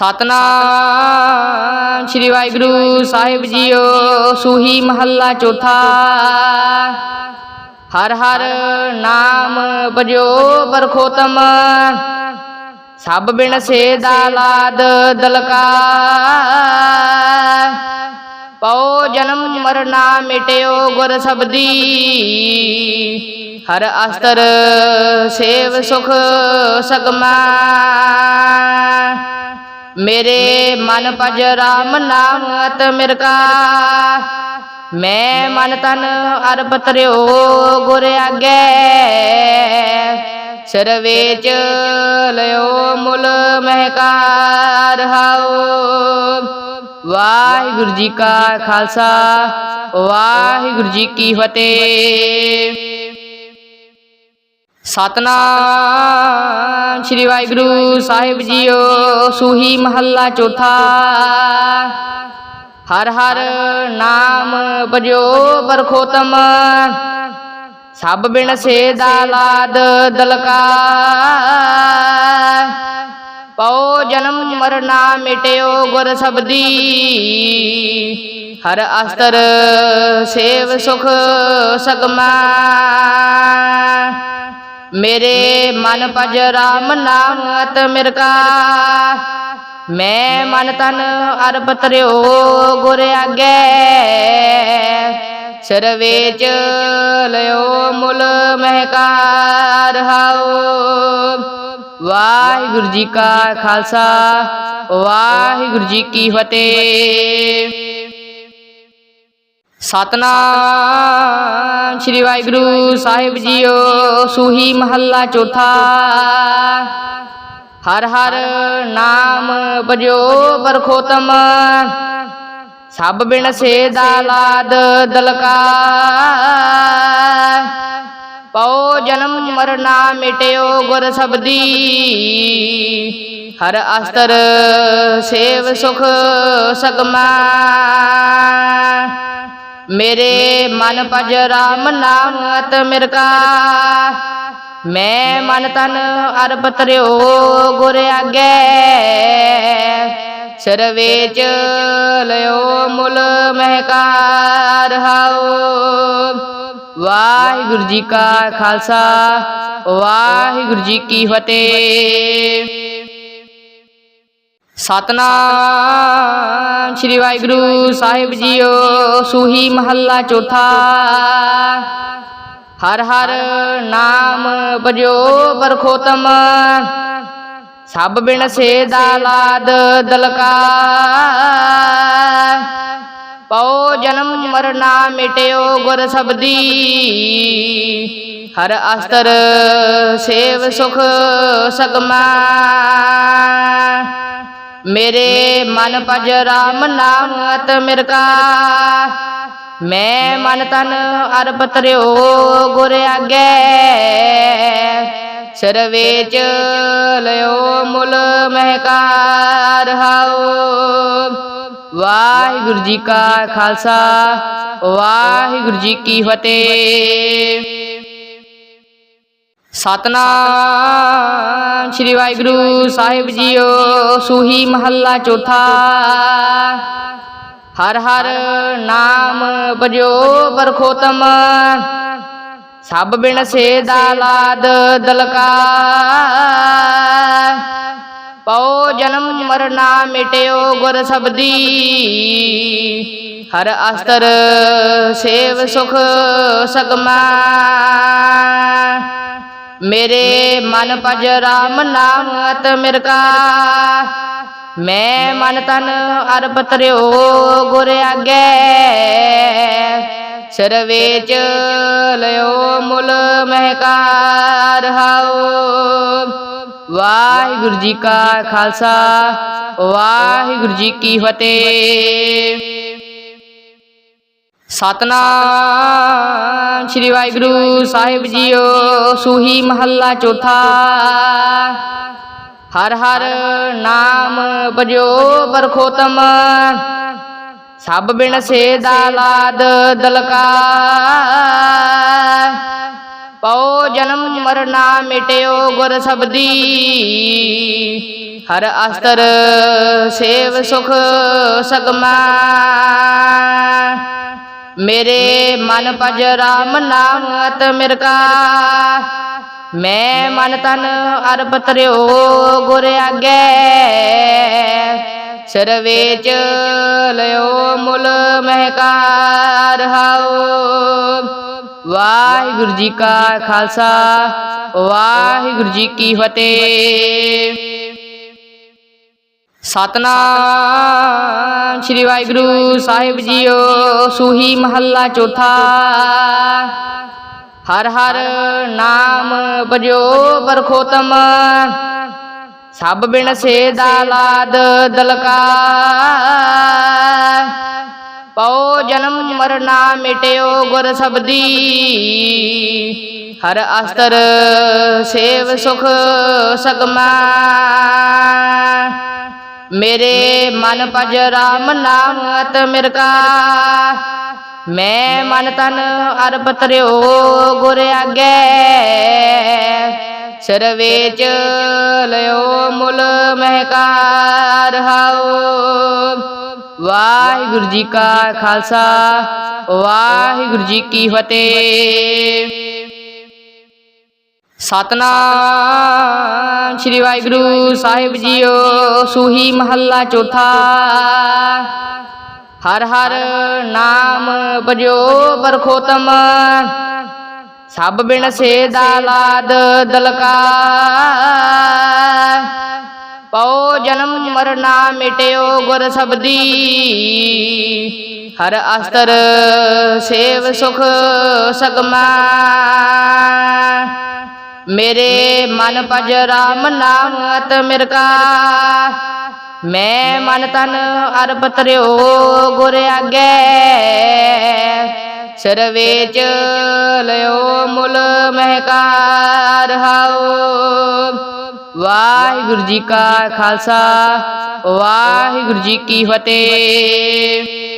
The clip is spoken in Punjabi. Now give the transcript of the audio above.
ਸਤਨਾਮ। ਸ੍ਰੀ ਵਾਹਿਗੁਰੂ ਸਾਹਿਬ ਜੀਓ ਸੂਹੀ ਮਹੱਲਾ ਚੌਥਾ। ਹਰ ਹਰ ਨਾਮ ਭਜੋ ਬਰਖੋਤਮ। ਸਭ ਬਿਨ ਸੇ ਦਾਲਾਦ ਦਲਕਾ ਪਉ ਜਨਮ ਮਰਨਾ ਮਿਟਿਓ ਗੁਰ ਸਬਦੀ। ਹਰ ਅਸਤਰ ਸੇਵ ਸੁਖ ਸਗਮਾ। ਮੇਰੇ ਮਨ ਭਜ ਰਾਮ ਨਾਮ ਅਤ ਮਿਰਕਾ। ਮੈਂ ਮਨ ਤਨ ਅਰਪ ਤਰਿਓ ਗੁਰ ਆਗੇ। ਸਿਰ ਵਿੱਚ ਲਿਓ ਮੁਲ ਮਹਿਕਾਰ ਹਾਓ। ਵਾਹਿਗੁਰੂ ਜੀ ਕਾ ਖਾਲਸਾ। ਵਾਹਿਗੁਰੂ ਜੀ ਕੀ ਫਤਿਹ। ਸਤਨਾਮ। ਸ੍ਰੀ ਵਾਹਿਗੁਰੂ ਸਾਹਿਬ ਜੀਓ ਸੂਹੀ ਮਹੱਲਾ ਚੌਥਾ। ਹਰ ਹਰ ਨਾਮ ਭਜੋ ਬਰਖੋਤਮ ਸਭ ਬਿਨ ਸੇ ਦਾਲਾਦ ਦਲਕਾ। ਪਉ ਜਨਮ ਮਰਨਾ ਮਿਟਿਓ ਗੁਰ ਸਬਦੀ। ਹਰ ਅਸਤਰ ਸੇਵ ਸੁਖ ਸਗਮਾ। ਮੇਰੇ ਮਨ ਭਜ ਰਾਮ ਨਾਮ ਅਤ ਮਿਰਕਾ ਮੈਂ ਮਨ ਤਨ ਅਰਪ ਤਰਿਓ ਗੁਰ ਆਗੇ। ਸਿਰ ਵਿੱਚ ਲਿਓ ਮੁਲ ਮਹਿਕਾਰ ਹਾਓ। ਵਾਹਿਗੁਰੂ ਜੀ ਕਾ ਖਾਲਸਾ ਵਾਹਿਗੁਰੂ ਜੀ ਕੀ ਫਤਿਹ। ਸਤਨਾਮ ਸ੍ਰੀ ਵਾਹਿਗੁਰੂ ਸਾਹਿਬ ਜੀਓ ਸੂਹੀ ਮਹੱਲਾ ਚੌਥਾ। ਹਰ ਹਰ ਨਾਮ ਭਜੋ ਬਰਖੋਤਮ ਸਭ ਬਿਨ ਸੇ ਦਾਲਾਦ ਦਲਕਾ ਪਉ ਜਨਮ ਮਰਨਾ ਮਿਟਿਓ ਗੁਰ ਸਬਦੀ। ਹਰ ਅਸਤਰ ਸੇਵ ਸੁਖ ਸਗਮਾ। ਮੇਰੇ ਮਨ ਭਜ ਰਾਮ ਨਾਮ ਅਤ ਮਿਰਕਾ। ਮੈਂ ਮਨ ਤਨ ਅਰਪ ਤਰਿਓ ਗੁਰ ਆਗੇ। ਸਿਰ ਵਿੱਚ ਲਿਓ ਮੁਲ ਮਹਿਕਾਰ ਹਾਓ। ਵਾਹਿਗੁਰੂ ਜੀ ਕਾ ਖਾਲਸਾ। ਵਾਹਿਗੁਰੂ ਜੀ ਕੀ ਫਤਿਹ। ਸਤਨਾਮ। ਸ੍ਰੀ ਵਾਹਿਗੁਰੂ ਸਾਹਿਬ ਜੀਓ ਸੂਹੀ ਮਹੱਲਾ ਚੌਥਾ। ਹਰ ਹਰ ਨਾਮ ਭਜੋ ਬਰਖੋਤਮ ਸਭ ਬਿਨ ਸੇ ਦਾਲਾਦ ਦਲਕਾ। ਪਉ ਜਨਮ ਮਰਨਾ ਮਿਟਿਓ ਗੁਰ ਸਬਦੀ। ਹਰ ਅਸਤਰ ਸੇਵ ਸੁਖ ਸਗਮਾ। ਮੇਰੇ ਮਨ ਭਜ ਰਾਮ ਨਾਮ ਅਤ ਮਿਰਕਾ ਮੈਂ ਮਨ ਤਨ ਅਰਪ ਤਰਿਓ ਗੁਰ ਆਗੇ। ਸਿਰ ਵਿੱਚ ਲਿਓ ਮੁਲ ਮਹਿਕਾਰ ਹਾਓ। ਵਾਹਿਗੁਰੂ ਜੀ ਕਾ ਖਾਲਸਾ ਵਾਹਿਗੁਰੂ ਜੀ ਕੀ ਫਤਿਹ। ਸਤਨਾਮ ਸ੍ਰੀ ਵਾਹਿਗੁਰੂ ਸਾਹਿਬ ਜੀਓ ਸੂਹੀ ਮਹੱਲਾ ਚੌਥਾ। ਹਰ ਹਰ ਨਾਮ ਭਜੋ ਬਰਖੋਤਮ ਸਭ ਬਿਨ ਸੇ ਦਾਲਾਦ ਦਲਕਾ। ਪਉ ਜਨਮ ਮਰਨਾ ਮਿਟਿਓ ਗੁਰ ਸਬਦੀ। ਹਰ ਅਸਤਰ ਸੇਵ ਸੁਖ ਸਗਮਾ। ਮੇਰੇ ਮਨ ਭਜ ਰਾਮ ਨਾਮ ਅਤ ਮਿਰਕਾ ਮੈਂ ਮਨ ਤਨ ਅਰਪ ਤਰਿਓ ਗੁਰ ਆਗੇ। ਸਿਰ ਵਿੱਚ ਲਿਓ ਮੁਲ ਮਹਿਕਾਰ ਹਾਓ ਵਾਹਿਗੁਰੂ ਜੀ ਕਾ ਖਾਲਸਾ, ਵਾਹਿਗੁਰੂ ਜੀ ਕੀ ਫਤਿਹ। ਸਤਨਾਮ ਸ੍ਰੀ ਵਾਹਿਗੁਰੂ ਸਾਹਿਬ ਜੀਓ ਸੂਹੀ ਮਹੱਲਾ ਚੌਥਾ। ਹਰ ਹਰ ਨਾਮ ਭਜੋ ਬਰਖੋਤਮ। ਸਭ ਬਿਨ ਸੇ ਦਾਲਾਦ ਦਲਕਾ। ਪਉ ਜਨਮ ਮਰਨਾ ਮਿਟਿਓ ਗੁਰ ਸਬਦੀ। ਹਰ ਅਸਤਰ ਸੇਵ ਸੁਖ ਸਗਮਾ। ਮੇਰੇ ਮਨ ਪਜ ਰਾਮ ਨਾਮ ਅਤ ਮਿਰਕਾ। ਮੈਂ ਮਨ ਤਨ ਅਰਪ ਤਰਿਓ ਗੁਰ ਆਗੇ। ਸਿਰ ਵਿੱਚ ਲਿਓ ਮੁਲ ਮਹਿਕਾਰ ਹਾਓ। ਵਾਹਿਗੁਰੂ ਜੀ ਕਾ ਖਾਲਸਾ। ਵਾਹਿਗੁਰੂ ਜੀ ਕੀ ਫਤਿਹ। ਸਤਨਾਮ ਸ੍ਰੀ ਵਾਹਿਗੁਰੂ ਸਾਹਿਬ ਜੀਓ ਸੂਹੀ ਮਹੱਲਾ ਚੌਥਾ। ਹਰ ਹਰ ਨਾਮ ਭਜੋ ਬਰਖੋਤਮ ਸਭ ਬਿਨ ਸੇ ਦਾਲਾਦ ਦਲਕਾ। ਪਉ ਜਨਮ ਮਰਨਾ ਮਿਟਿਓ ਗੁਰ ਸਬਦੀ। ਹਰ ਅਸਤਰ ਸੇਵ ਸੁਖ ਸਗਮਾ। ਮੇਰੇ ਮਨ ਭਜ ਰਾਮ ਨਾਮ ਅਤ ਮਿਰਕਾ ਮੈਂ ਮਨ ਤਨ ਅਰਪ ਤਰਿਓ ਗੁਰ ਆਗੇ। ਸਿਰ ਵਿੱਚ ਲਿਓ ਮੁਲ ਮਹਿਕਾਰ ਹਾਓ ਵਾਹਿਗੁਰੂ ਜੀ ਕਾ ਖਾਲਸਾ, ਵਾਹਿਗੁਰੂ ਜੀ ਕੀ ਫਤਿਹ। ਸਤਨਾਮ ਸ੍ਰੀ ਵਾਹਿਗੁਰੂ ਸਾਹਿਬ ਜੀਓ ਸੂਹੀ ਮਹੱਲਾ ਚੌਥਾ। ਹਰ ਹਰ ਨਾਮ ਭਜੋ ਬਰਖੋਤਮ ਸਭ ਬਿਨ ਸੇ ਦਾਲਾਦ ਦਲਕਾ ਪਉ ਜਨਮ ਮਰਨਾ ਮਿਟਿਓ ਗੁਰ ਸਬਦੀ। ਹਰ ਅਸਤਰ ਸੇਵ ਸੁਖ ਸਗਮਾ। ਮੇਰੇ ਮਨ ਪਜ ਰਾਮ ਨਾਮ ਅਤ ਮਿਰਕਾ। ਮੈਂ ਮਨ ਤਨ ਅਰਪ ਤਰਿਓ ਗੁਰ ਆਗੇ। ਸਿਰ ਵਿੱਚ ਲਿਓ ਮੁਲ ਮਹਿਕਾਰ ਹਾਓ। ਵਾਹਿਗੁਰੂ ਜੀ ਕਾ ਖਾਲਸਾ ਵਾਹਿਗੁਰੂ ਜੀ ਕੀ ਫਤਿਹ।